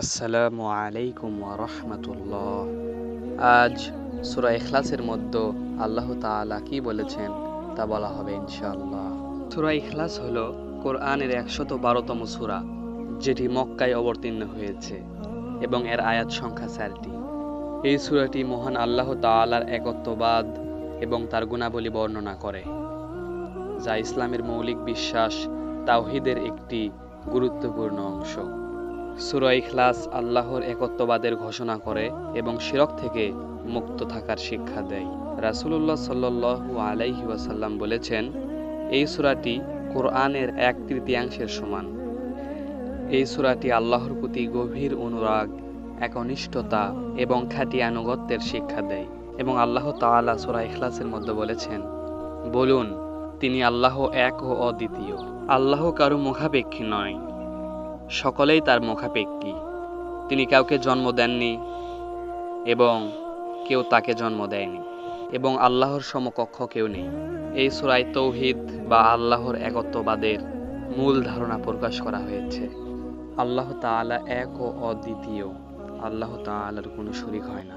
আসসালামু আলাইকুম রহমতুল্লাহ। আজ সুরা ইখলাসের মধ্যে আল্লাহ তাআলা কি বলেছেন তা বলা হবে ইনশাআল্লাহ। সুরা ইখলাস হলো কোরআনের একশত বারোতম সুরা, যেটি মক্কায় অবতীর্ণ হয়েছে এবং এর আয়াত সংখ্যা চারটি। এই সুরাটি মহান আল্লাহ তাআলার একত্ববাদ এবং তার গুণাবলী বর্ণনা করে, যা ইসলামের মৌলিক বিশ্বাস তাওহিদের একটি গুরুত্বপূর্ণ অংশ। সুরা ইখলাস আল্লাহর একত্ববাদের ঘোষণা করে এবং শিরক থেকে মুক্ত থাকার শিক্ষা দেয়। রাসূলুল্লাহ সাল্লাল্লাহু আলাইহি ওয়াসাল্লাম বলেছেন, এই সূরাটি কোরআনের এক তৃতীয়াংশের সমান। এই সূরাটি আল্লাহর প্রতি গভীর অনুরাগ, একনিষ্ঠতা এবং খাঁটি আনুগত্যের শিক্ষা দেয় এবং আল্লাহ তাআলা সূরা ইখলাসের মধ্যে বলেছেন, বলুন, তিনি আল্লাহ এক ও অদ্বিতীয়। আল্লাহ কারও মুখাপেক্ষী নয়। সকলেই তার মুখাপেক্ষী। তিনি কাউকে জন্ম দেননি এবং কেউ তাকে জন্ম দেয়নি এবং আল্লাহর সমকক্ষ কেউ নেই। এই সুরাই তৌহিদ বা আল্লাহর একত্ববাদের মূল ধারণা প্রকাশ করা হয়েছে। আল্লাহ তাআলা এক ও অদ্বিতীয়। আল্লাহ তাআলার কোনো শরিক হয় না।